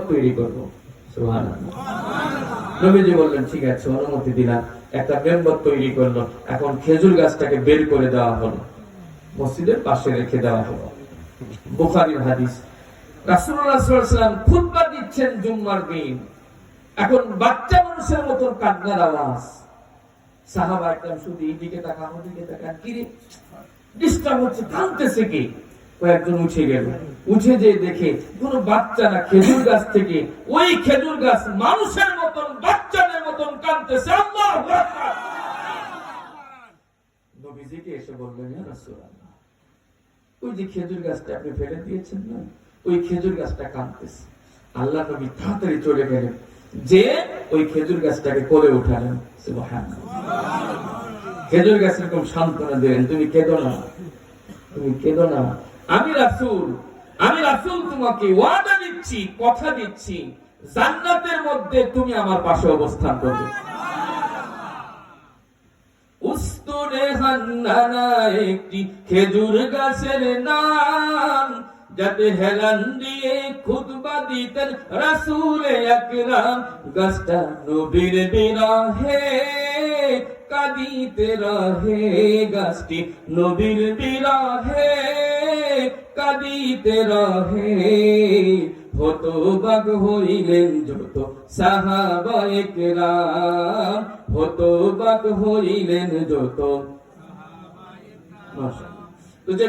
তৈরি করব। নবীজি বললেন, ঠিক আছে, অনুমতি দিলাম। একটা মেম্বার তৈরি করল। এখন খেজুর গাছটাকে বের করে দেওয়া হলো। মসজিদের পাশে রেখে দেওয়া হলো। বুখারীর হাদিস। বাচ্চা মানুষের মতন কান্নার আওয়াজ। সাহাবা শুধু ডিস্টার্ব হচ্ছে কি? কয়েকজন উঠে গেল। উঠে যে দেখে কোন বাচ্চা না, খেজুর গাছ থেকে। ওই খেজুর গাছ মানুষের মতন, বাচ্চাদের মতন কাঁদতেছে। আল্লাহু আপনি তাড়াতাড়ি গেলেন। যে ওই খেজুর গাছটাকে খেজুর গাছ এরকম সান্ত্বনা দিলেন, তুমি কেঁদো না, তুমি কেঁদো না। আমি রাসূল আমি রাসূল তোমাকে ওয়াদা দিচ্ছি, কথা দিচ্ছি, জান্নাতের মধ্যে তুমি আমার পাশে অবস্থান করবে। উস্তুরে হান্নানা একটি খেজুর গাছের নাম, যাতে হেলান দিয়ে দিতেন রাসূলে আকরাম। গাছটা নবীর বিরহে, কাঁদিতে রহে, গাছটি নবীর বিরহে। কাঁদিতে রহে হতবাক হইলেন যত সাহাবা একরাম হতবাক হইলেন যত। তো যে